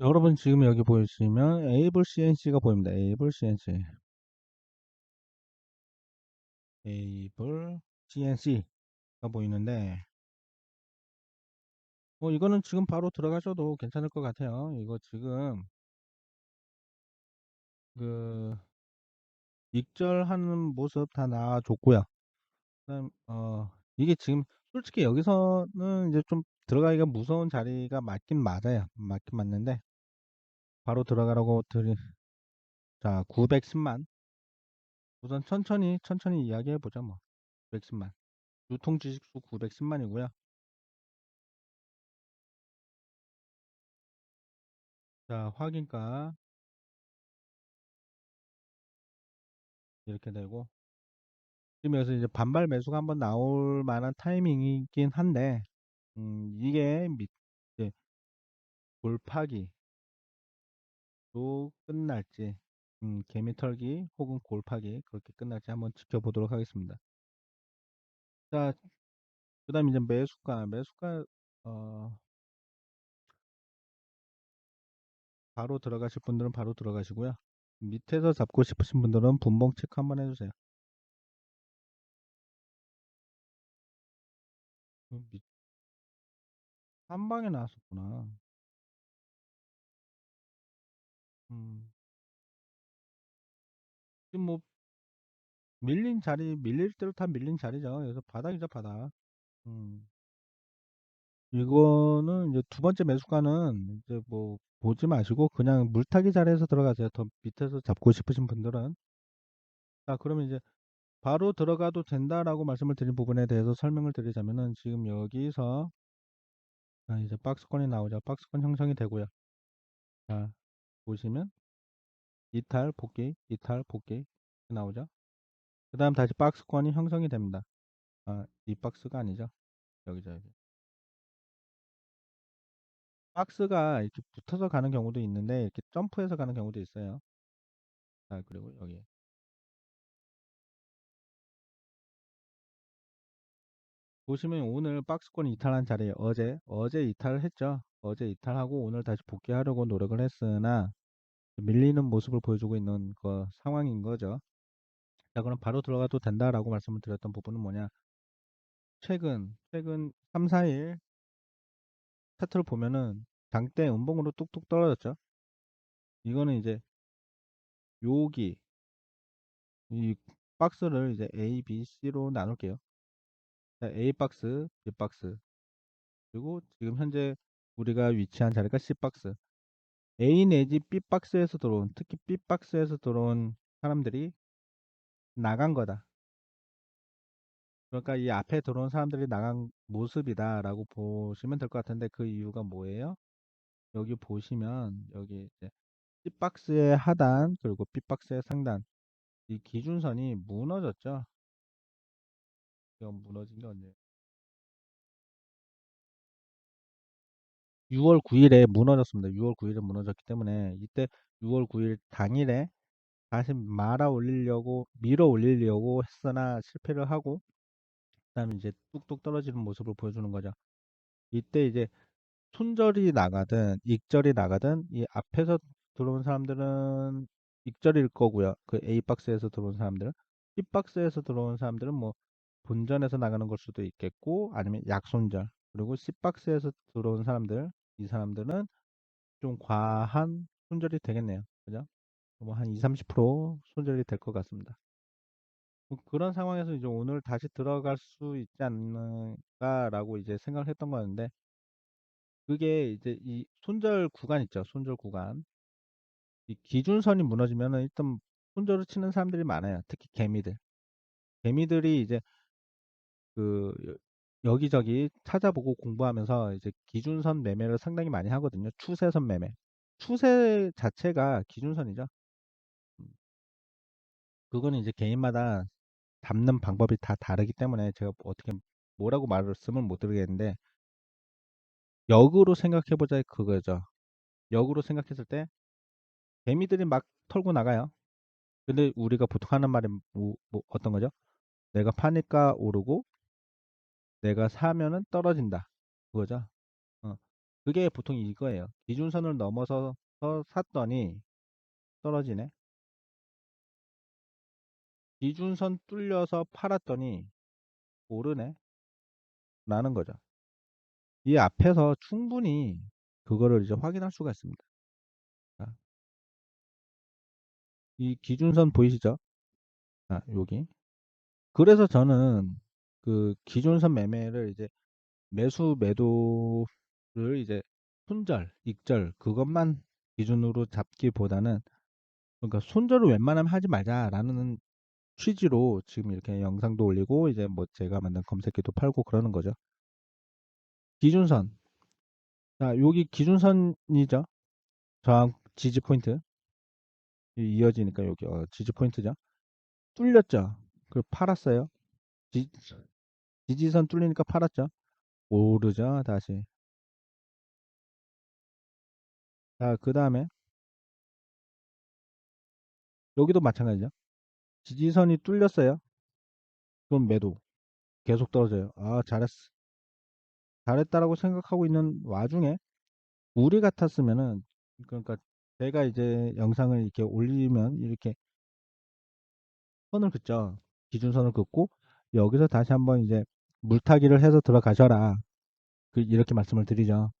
여러분 지금 여기 보시면 에이블 CNC가 보입니다. 에이블 CNC. 에이블 CNC가 보이는데 뭐 이거는 지금 바로 들어가셔도 괜찮을 것 같아요. 이거 지금 그 익절하는 모습 다 나와줬고요. 그다음 어 이게 지금 솔직히 여기서는 이제 좀 들어가기가 무서운 자리가 맞긴 맞아요. 맞긴 맞는데 바로 들어가라고 드리 자 910만. 우선 천천히 천천히 이야기해 보자 뭐. 910만. 유통 지식수 910만이고요. 자 확인가? 이렇게 되고. 지금 여기서 이제 반발 매수가 한번 나올 만한 타이밍이긴 한데 음, 이게 밑 이제 골파기 또 끝날지 음, 개미털기 혹은 골파기 그렇게 끝날지 한번 지켜보도록 하겠습니다. 자, 그 다음 이제 매수가 매수가 어, 바로 들어가실 분들은 바로 들어가시고요. 밑에서 잡고 싶으신 분들은 분봉 체크 한번 해주세요. 그 밑- 한 방에 나왔었구나. 음, 지금 뭐 밀린 자리 밀릴 대로 다 밀린 자리죠. 그래서 바닥이죠 바닥. 음. 이거는 이제 두 번째 매수가는 이제 뭐 보지 마시고 그냥 물타기 자리에서 들어가세요. 더 밑에서 잡고 싶으신 분들은. 자, 그러면 이제 바로 들어가도 된다라고 말씀을 드린 부분에 대해서 설명을 드리자면은 지금 여기서 자, 이제 박스권이 나오죠. 박스권 형성이 되고요. 자, 보시면 이탈, 복귀, 이탈, 복귀 나오죠. 그 다음 다시 박스권이 형성이 됩니다. 아, 이 박스가 아니죠. 여기죠, 여기. 박스가 이렇게 붙어서 가는 경우도 있는데 이렇게 점프해서 가는 경우도 있어요. 자, 그리고 여기 보시면 오늘 박스권 이탈한 자리에 어제 어제 이탈을 했죠. 어제 이탈하고 오늘 다시 복귀하려고 노력을 했으나 밀리는 모습을 보여주고 있는 거 상황인 거죠. 자, 그럼 바로 들어가도 된다라고 말씀을 드렸던 부분은 뭐냐? 최근 최근 3, 4일 차트를 보면은 장대 음봉으로 뚝뚝 떨어졌죠. 이거는 이제 여기 이 박스를 이제 A, B, C로 나눌게요. 자, A 박스, B 박스 그리고 지금 현재 우리가 위치한 자리가 C 박스. A 내지 B 박스에서 들어온 특히 B 박스에서 들어온 사람들이 나간 거다. 그러니까 이 앞에 들어온 사람들이 나간 모습이다라고 보시면 될 것 같은데 그 이유가 뭐예요? 여기 보시면 여기 이제 C 박스의 하단 그리고 B 박스의 상단 이 기준선이 무너졌죠. 이건 무너진 게 언제? 6월 9일에 무너졌습니다. 6월 9일에 무너졌기 때문에 이때 6월 9일 당일에 다시 말아 올리려고 밀어 올리려고 했으나 실패를 하고 그다음에 이제 뚝뚝 떨어지는 모습을 보여주는 거죠. 이때 이제 손절이 나가든 익절이 나가든 이 앞에서 들어온 사람들은 익절일 거고요. 그 A 박스에서 들어온 사람들은 B 박스에서 들어온 사람들은 뭐 본전에서 나가는 걸 수도 있겠고 아니면 약손절 그리고 C 박스에서 들어온 사람들 이 사람들은 좀 과한 손절이 되겠네요. 그죠? 뭐한 2, 30% 손절이 될 것 같습니다. 뭐 그런 상황에서 이제 오늘 다시 들어갈 수 있지 않을까라고 이제 생각을 했던 거였는데 그게 이제 이 손절 구간 있죠. 손절 구간. 이 기준선이 무너지면은 일단 손절을 치는 사람들이 많아요. 특히 개미들. 개미들이 이제 그 여- 여기저기 찾아보고 공부하면서 이제 기준선 매매를 상당히 많이 하거든요. 추세선 매매. 추세 자체가 기준선이죠. 음, 그거는 이제 개인마다 잡는 방법이 다 다르기 때문에 제가 어떻게 뭐라고 말씀을 못 드리겠는데 역으로 생각해 보자 그거죠. 역으로 생각했을 때 개미들이 막 털고 나가요. 근데 우리가 보통 하는 말이 뭐, 뭐 어떤 거죠? 내가 파니까 오르고 내가 사면은 떨어진다. 그거죠. 어. 그게 보통 이거예요. 기준선을 넘어서 서 샀더니 떨어지네. 기준선 뚫려서 팔았더니 오르네. 라는 거죠. 이 앞에서 충분히 그거를 이제 확인할 수가 있습니다. 자, 이 기준선 보이시죠? 자, 여기. 그래서 저는 그 기준선 매매를 이제 매수 매도를 이제 손절, 익절 그것만 기준으로 잡기보다는 그러니까 손절을 웬만하면 하지 말자라는 취지로 지금 이렇게 영상도 올리고 이제 뭐 제가 만든 검색기도 팔고 그러는 거죠. 기준선. 자, 여기 기준선이죠. 저항 지지 포인트. 이- 이어지니까 여기 어, 지지 포인트죠. 뚫렸죠. 그 팔았어요. 지, 지지선 뚫리니까 팔았죠. 오르죠. 다시. 자, 그 다음에 여기도 마찬가지죠. 지지선이 뚫렸어요. 그럼 매도. 계속 떨어져요. 아, 잘했어. 잘했다라고 생각하고 있는 와중에 우리 같았으면은 그러니까 제가 이제 영상을 이렇게 올리면 이렇게 선을 긋죠. 기준선을 긋고 여기서 다시 한번 이제 물타기를 해서 들어가셔라. 그 이렇게 말씀을 드리죠.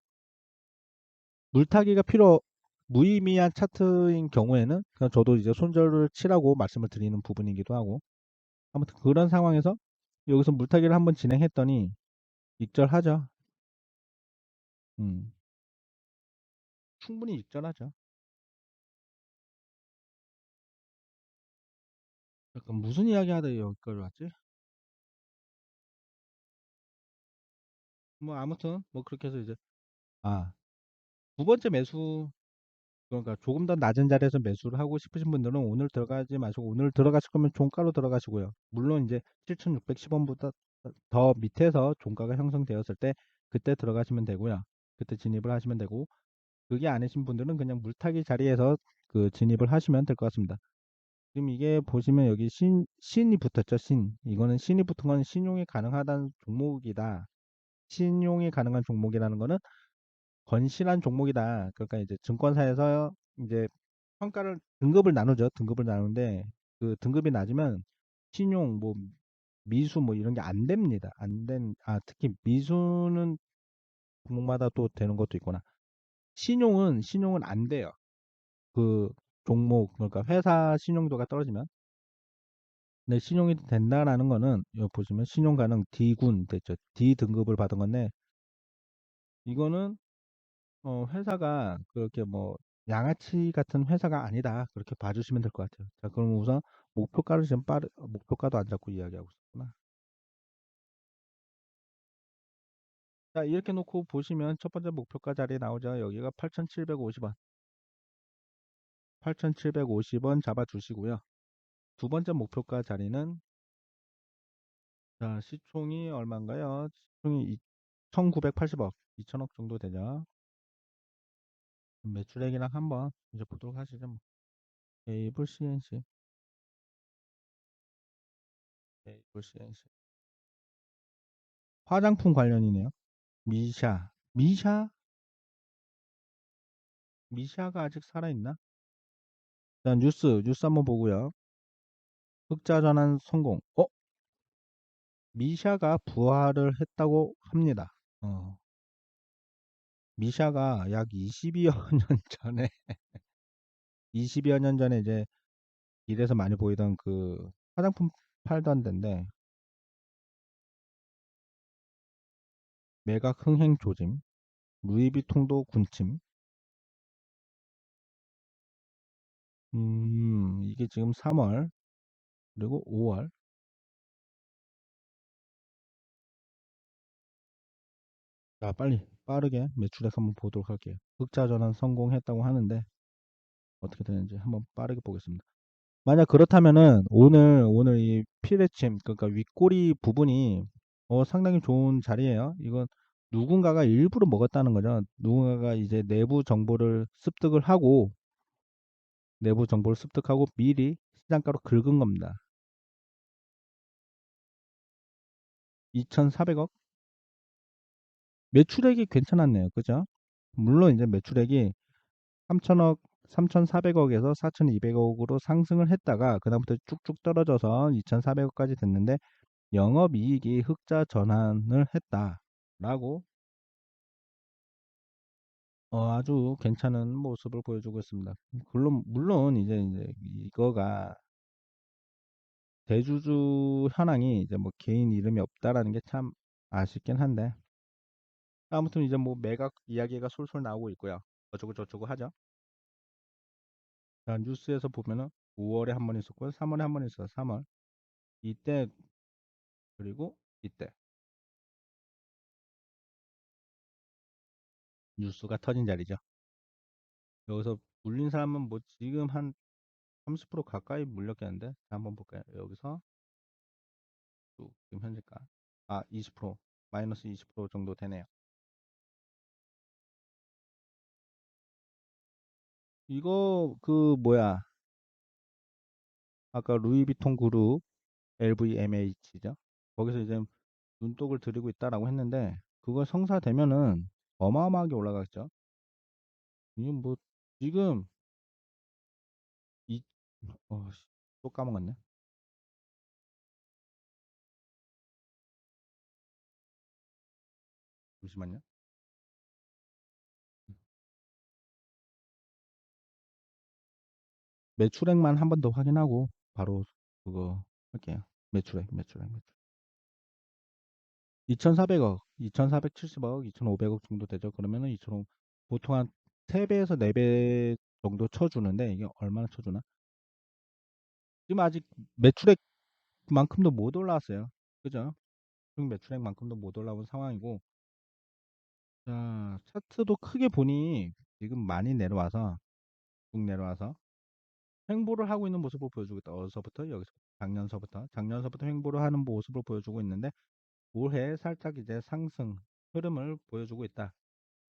물타기가 필요 무의미한 차트인 경우에는 그냥 저도 이제 손절을 치라고 말씀을 드리는 부분이기도 하고 아무튼 그런 상황에서 여기서 물타기를 한번 진행했더니 익절하죠. 음, 충분히 익절하죠. 약간 무슨 이야기 하다 여기까지 왔지? 뭐 아무튼 뭐 그렇게 해서 이제 아두 번째 매수 그러니까 조금 더 낮은 자리에서 매수를 하고 싶으신 분들은 오늘 들어가지 마시고 오늘 들어가실 거면 종가로 들어가시고요. 물론 이제 7,610원보다 더 밑에서 종가가 형성되었을 때 그때 들어가시면 되고요. 그때 진입을 하시면 되고 그게 아니신 분들은 그냥 물타기 자리에서 그 진입을 하시면 될 것 같습니다. 지금 이게 보시면 여기 신, 신이 붙었죠. 신. 이거는 신이 붙은 건 신용이 가능하다는 종목이다. 신용이 가능한 종목이라는 거는 건실한 종목이다. 그러니까 이제 증권사에서 이제 평가를 등급을 나누죠. 등급을 나누는데 그 등급이 낮으면 신용 뭐 미수 뭐 이런 게 안 됩니다. 안 된, 아, 특히 미수는 종목마다 또 되는 것도 있구나. 신용은, 신용은 안 돼요. 그 종목, 그러니까 회사 신용도가 떨어지면. 근데 신용이 된다라는 거는, 여기 보시면 신용 가능 D군 됐죠. D 등급을 받은 건데, 이거는 어, 회사가 그렇게 뭐 양아치 같은 회사가 아니다. 그렇게 봐주시면 될 것 같아요. 자, 그럼 우선 목표가를 지금 빠르, 목표가도 안 잡고 이야기하고 있구나. 자, 이렇게 놓고 보시면 첫 번째 목표가 자리에 나오죠. 여기가 8,750원. 8,750원 잡아주시고요. 두 번째 목표가 자리는 자, 시총이 얼마인가요? 시총이 1,980억, 2천억 정도 되죠. 매출액이랑 한번 이제 보도록 하시죠. 뭐. 케이블 CNC. 케이블 CNC. 화장품 관련이네요. 미샤. 미샤? 미샤가 아직 살아있나? 자, 뉴스, 뉴스 한번 보고요. 흑자 전환 성공. 어? 미샤가 부활을 했다고 합니다. 어. 미샤가 약 20여 년 전에 20여 년 전에 이제 길에서 많이 보이던 그 화장품 팔던 데인데 매각 흥행 조짐, 루이비통도 군침. 음, 이게 지금 3월 그리고 5월 자, 빨리 빠르게 매출액 한번 보도록 할게요. 흑자 전환 성공했다고 하는데 어떻게 되는지 한번 빠르게 보겠습니다. 만약 그렇다면은 오늘 오늘 이 피레침 그러니까 윗꼬리 부분이 어, 상당히 좋은 자리예요. 이건 누군가가 일부러 먹었다는 거죠. 누군가가 이제 내부 정보를 습득을 하고 내부 정보를 습득하고 미리 시장가로 긁은 겁니다. 2,400억 매출액이 괜찮았네요. 그죠? 물론 이제 매출액이 3천억, 3,400억에서 4,200억으로 상승을 했다가 그다음부터 쭉쭉 떨어져서 2,400억까지 됐는데 영업이익이 흑자 전환을 했다라고 어, 아주 괜찮은 모습을 보여주고 있습니다. 물론 물론 이제 이제 이거가 대주주 현황이 이제 뭐 개인 이름이 없다라는 게 참 아쉽긴 한데 아무튼 이제 뭐 매각 이야기가 솔솔 나오고 있고요. 어쩌고 저쩌고 하죠. 자, 뉴스에서 보면은 5월에 한 번 있었고 3월에 한 번 있어요. 3월. 이때 그리고 이때 뉴스가 터진 자리죠. 여기서 물린 사람은 뭐 지금 한 30% 가까이 물렸겠는데 자, 한번 볼까요? 여기서 쭉 지금 현재가 아20% 마이너스 20% 정도 되네요. 이거 그 뭐야 아까 루이비통 그룹 LVMH죠. 거기서 이제 눈독을 들이고 있다라고 했는데 그거 성사되면은 어마어마하게 올라가겠죠. 이게 뭐 지금 이 어, 씨, 또 까먹었네. 잠시만요. 매출액만 한 번 더 확인하고 바로 그거 할게요. 매출액, 매출액, 매출. 2,400억, 2,470억, 2,500억 정도 되죠. 그러면은 2,500 보통 한 3배에서 4배 정도 쳐주는데 이게 얼마나 쳐주나? 지금 아직 매출액만큼도 못 올라왔어요. 그죠? 지금 매출액만큼도 못 올라온 상황이고 자, 차트도 크게 보니 지금 많이 내려와서 쭉 내려와서 횡보를 하고 있는 모습을 보여주고 있다. 어디서부터? 여기서 작년서부터 작년서부터 횡보를 하는 모습을 보여주고 있는데 올해 살짝 이제 상승 흐름을 보여주고 있다.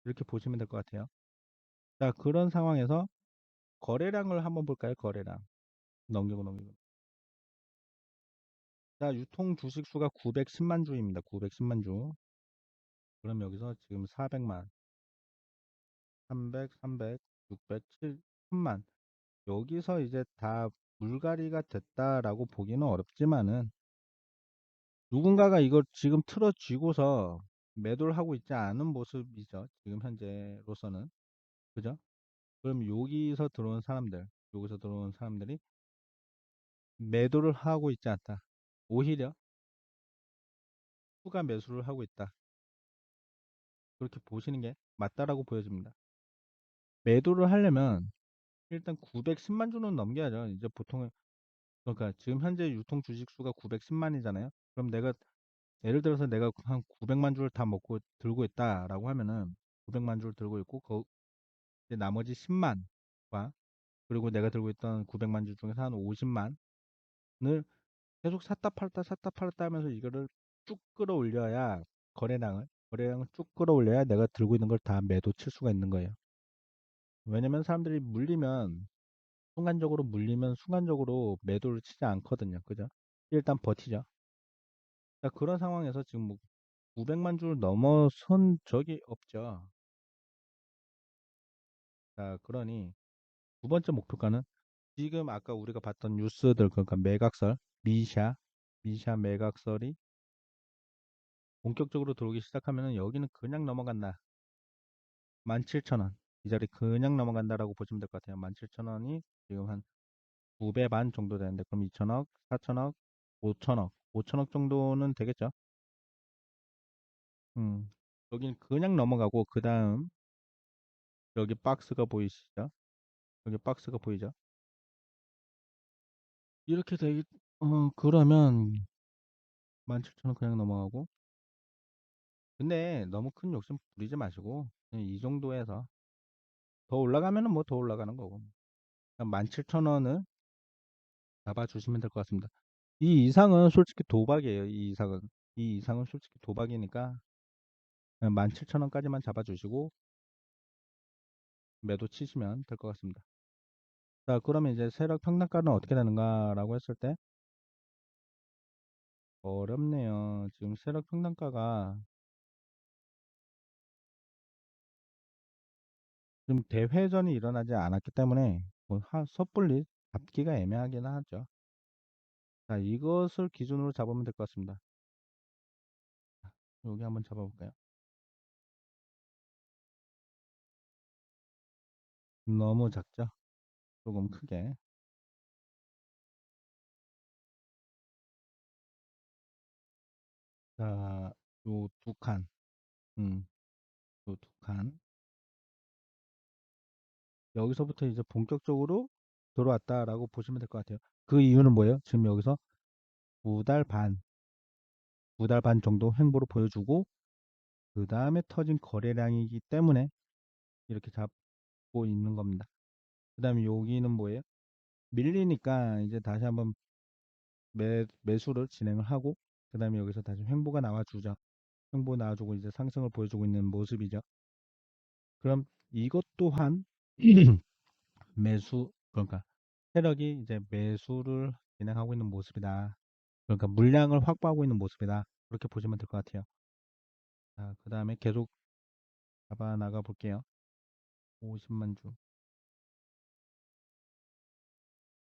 이렇게 보시면 될 것 같아요. 자, 그런 상황에서 거래량을 한번 볼까요? 거래량. 넘기고 넘기고. 자, 유통 주식 수가 910만 주입니다. 910만 주. 그럼 여기서 지금 400만, 300, 300, 600, 7, 1000만. 여기서 이제 다 물갈이가 됐다라고 보기는 어렵지만은 누군가가 이걸 지금 틀어쥐고서 매도를 하고 있지 않은 모습이죠. 지금 현재로서는. 그죠? 그럼 여기서 들어온 사람들, 여기서 들어온 사람들이 매도를 하고 있지 않다. 오히려 추가 매수를 하고 있다. 그렇게 보시는 게 맞다라고 보여집니다. 매도를 하려면 일단 910만 주는 넘겨야죠. 이제 보통 그러니까 지금 현재 유통 주식 수가 910만이잖아요. 그럼 내가 예를 들어서 내가 한 900만 주를 다 먹고 들고 있다라고 하면은 900만 주를 들고 있고 그 나머지 10만과 그리고 내가 들고 있던 900만 주 중에서 한 50만 을 계속 샀다 팔았다 샀다 팔았다 하면서 이거를 쭉 끌어올려야 거래량을 거래량을 쭉 끌어올려야 내가 들고 있는 걸 다 매도 칠 수가 있는 거예요. 왜냐면 사람들이 물리면 순간적으로 물리면 순간적으로 매도를 치지 않거든요. 그죠? 일단 버티죠. 자, 그런 상황에서 지금 뭐 900만 주를 넘어선 적이 없죠. 자, 그러니 두 번째 목표가는 지금 아까 우리가 봤던 뉴스들 그러니까 매각설, 미샤, 미샤 매각설이 본격적으로 들어오기 시작하면은 여기는 그냥 넘어간다. 17,000원. 이 자리 그냥 넘어간다라고 보시면 될 것 같아요. 17,000원이 지금 한 2배 반 정도 되는데 그럼 2천억, 4천억, 5천억, 5천억 정도는 되겠죠. 음, 여기는 그냥 넘어가고 그 다음 여기 박스가 보이시죠? 여기 박스가 보이죠? 이렇게 되기 어 그러면 17,000원 그냥 넘어가고 근데 너무 큰 욕심 부리지 마시고 이 정도에서 더 올라가면은 뭐 더 올라가는 거고 17,000원을 잡아주시면 될 것 같습니다. 이 이상은 솔직히 도박이에요. 이 이상은 이 이상은 솔직히 도박이니까 17,000원까지만 잡아주시고 매도 치시면 될 것 같습니다. 자, 그러면 이제 세력 평단가는 어떻게 되는가라고 했을 때 어렵네요. 지금 세력 평단가가 지금 대회전이 일어나지 않았기 때문에 뭐 하- 섣불리 잡기가 애매하긴 하죠. 자, 이것을 기준으로 잡으면 될 것 같습니다. 자, 여기 한번 잡아볼까요? 너무 작죠? 조금 크게. 자, 요 두 칸. 음, 요 두 칸. 여기서부터 이제 본격적으로 들어왔다라고 보시면 될 것 같아요. 그 이유는 뭐예요? 지금 여기서 두 달 반, 두 달 반 정도 횡보를 보여주고 그 다음에 터진 거래량이기 때문에 이렇게 잡고 있는 겁니다. 그 다음에 여기는 뭐예요? 밀리니까 이제 다시 한번 매, 매수를 진행을 하고 그 다음에 여기서 다시 횡보가 나와주죠. 횡보 나와주고 이제 상승을 보여주고 있는 모습이죠. 그럼 이것 또한 매수 그러니까 세력이 이제 매수를 진행하고 있는 모습이다. 그러니까 물량을 확보하고 있는 모습이다. 그렇게 보시면 될 것 같아요. 자, 그 다음에 계속 잡아 나가 볼게요. 50만 주.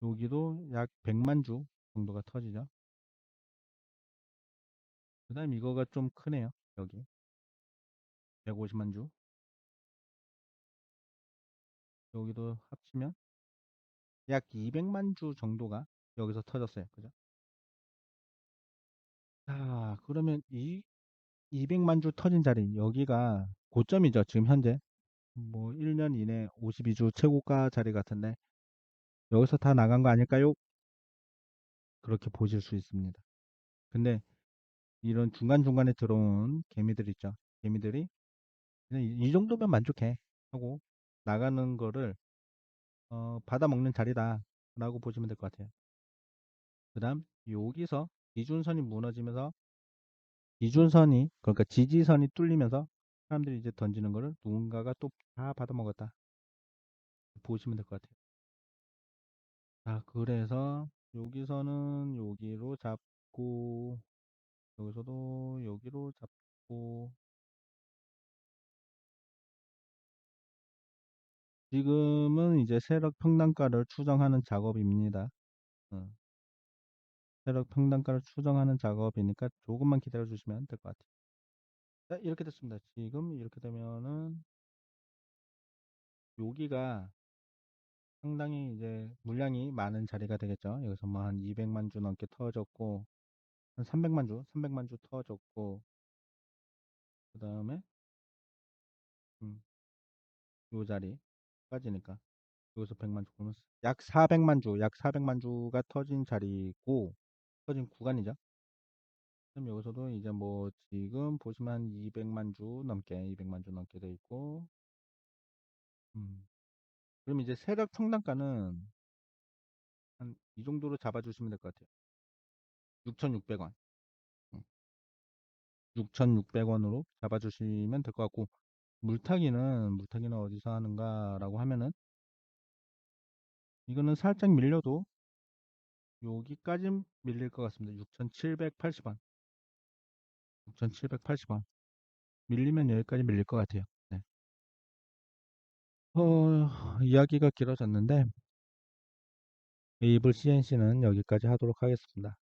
여기도 약 100만 주 정도가 터지죠. 그 다음 이거가 좀 크네요. 여기. 150만 주. 여기도 합치면 약 200만 주 정도가 여기서 터졌어요. 그죠? 자, 그러면 이 200만 주 터진 자리, 여기가 고점이죠. 지금 현재. 뭐 1년 이내 52주 최고가 자리 같은데 여기서 다 나간 거 아닐까요? 그렇게 보실 수 있습니다. 근데 이런 중간중간에 들어온 개미들 있죠. 개미들이 이 정도면 만족해 하고 나가는 거를 어, 받아먹는 자리다 라고 보시면 될 것 같아요. 그 다음 여기서 기준선이 무너지면서 기준선이 그러니까 지지선이 뚫리면서 사람들이 이제 던지는 거를 누군가가 또 다 받아먹었다 보시면 될 것 같아요. 자 그래서 여기서는 여기로 잡고 여기서도 여기로 잡고 지금은 이제 세력 평단가를 추정하는 작업입니다. 어, 세력 평단가를 추정하는 작업이니까 조금만 기다려 주시면 될 것 같아요. 자, 이렇게 됐습니다. 지금 이렇게 되면은 여기가 상당히 이제 물량이 많은 자리가 되겠죠. 여기서 뭐 한 200만 주 넘게 터졌고 한 300만 주, 300만 주 터졌고 그 다음에 음, 요 자리 빠지니까 여기서 100만 주 그러면 약 400만 주, 약 400만 주가 터진 자리고 터진 구간이죠. 그럼 여기서도 이제 뭐 지금 보시면 한 200만 주 넘게 200만 주 넘게 돼 있고 음. 그럼 이제 세력 평단가는 한 이 정도로 잡아주시면 될 것 같아요. 6,600원. 6,600원으로 잡아주시면 될 것 같고 물타기는 물타기는 어디서 하는가라고 하면은 이거는 살짝 밀려도 여기까지 밀릴 것 같습니다. 6,780원. 6,780원. 밀리면 여기까지 밀릴 것 같아요. 네. 어, 이야기가 길어졌는데 웨이블 CNC는 여기까지 하도록 하겠습니다.